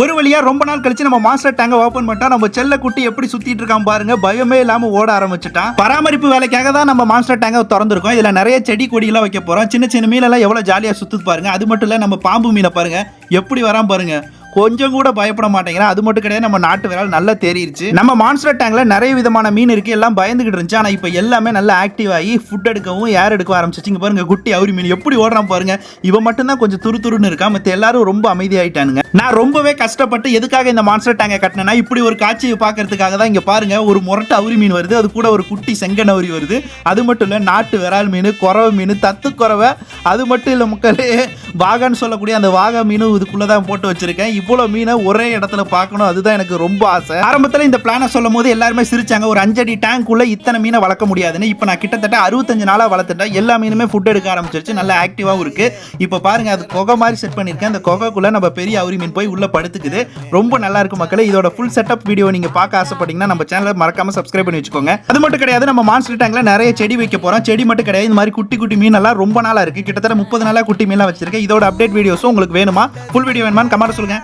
ஒரு வழியா ரொம்ப நாள் கழிச்சு நம்ம மாஸ்டர் டேங்க ஓபன் பண்ணிட்டா நம்ம செல்ல குட்டி எப்படி சுத்திட்டு இருக்கான் பாருங்க. பயமே இல்லாம ஓட ஆரம்பிச்சுட்டான். பராமரிப்பு வேலைக்காக தான் நம்ம மாஸ்டர் டேங்க திறந்திருக்கோம். இதுல நிறைய செடி கொடியெல்லாம் வைக்க போறோம். சின்ன சின்ன மீனெல்லாம் எவ்வளவு ஜாலியா சுத்துது பாருங்க. அது மட்டும் இல்ல நம்ம பாம்பு மீனை பாருங்க. எப்படி வரான் பாருங்க. கொஞ்சம் கூட பயப்பட மாட்டேங்கிறேன் அது மட்டும் கிடையாது நம்ம நாட்டு விரால் நல்லா தெரியிருச்சு நம்ம மான்ஸ்டர் டேங்க்ல நிறைய விதமான மீன் இருக்கு எல்லாம் பயந்துகிட்டு இருந்துச்சு. ஆனா இப்போ எல்லாமே நல்லா ஆக்டிவ் ஆகி ஃபுட் எடுக்கவும் ஏர் எடுக்க ஆரம்பிச்சிச்சு இங்க பாருங்க குட்டி அவுரி மீன் எப்படி ஓடுறான் பாருங்க. இவன் மட்டும் தான் கொஞ்சம் துரு துருன்னு இருக்கா. மத்த எல்லாரும் ரொம்ப அமைதியாயிட்டானுங்க. நான் ரொம்பவே கஷ்டப்பட்டு எதுக்காக இந்த மான்ஸ்டர் டேங்கை கட்டினேன்னா இப்படி ஒரு காட்சியை பார்க்கறதுக்காக தான் இங்க பாருங்க ஒரு முரட்டு அவுரி மீன் வருது. அது கூட ஒரு குட்டி செங்கன் அவுரி வருது. அது மட்டும் இல்ல நாட்டு விரால் மீன் குறவை மீன் தத்து குறவை அது மட்டும் இல்ல மக்களே. வாகான்னு சொல்லக்கூடிய அந்த வாகா மீனும் இதுக்குள்ள தான் போட்டு வச்சிருக்கேன். இவ்வளவு மீனை ஒரே இடத்துல பார்க்கணும். அதுதான் எனக்கு ரொம்ப ஆசை. ஆரம்பத்தில் இந்த பிளானை சொல்லும் போது எல்லாருமே சிரிச்சாங்க. ஒரு அஞ்சடி டேங்க் உள்ள இத்தனை மீனை வளர்க்க முடியாதுன்னு. இப்போ நான் கிட்டத்தட்ட அறுபத்தஞ்சு நாளாக வளர்த்துட்டேன். எல்லா மீனுமே ஃபுட் எடுக்க ஆரம்பிச்சிருச்சு. நல்லா ஆக்டிவாகவும் இருக்கு. இப்போ பாருங்க அது கொகை மாதிரி செட் பண்ணியிருக்கேன். அந்த கொகைக்குள்ள நம்ம பெரிய அவுரி மீன் போய் உள்ள படுத்துக்குது. ரொம்ப நல்லா இருக்கும் மக்களே. இதோட ஃபுல் செட்டப் வீடியோ நீங்க பார்க்க ஆசைப்பட்டீங்கன்னா நம்ம சேனலை மறக்காம சப்ஸ்கிரைப் பண்ணி வச்சுக்கோங்க. அது மட்டும் கிடையாது நம்ம மான்ஸ்டர் டேங்க்ல நிறைய செடி வைக்க போறோம். செடி மட்டும் கிடையாது. இந்த மாதிரி குட்டி குட்டி மீன் எல்லாம் ரொம்ப நாளா இருக்கு. கிட்டத்தட்ட முப்பது நாளா குட்டி மீனெலாம் வச்சிருக்கேன். இதோட அப்டேட் வீடியோஸும் உங்களுக்கு வேணுமா? ஃபுல் வீடியோ வேணுமான்னு கமெண்ட் சொல்லுங்க.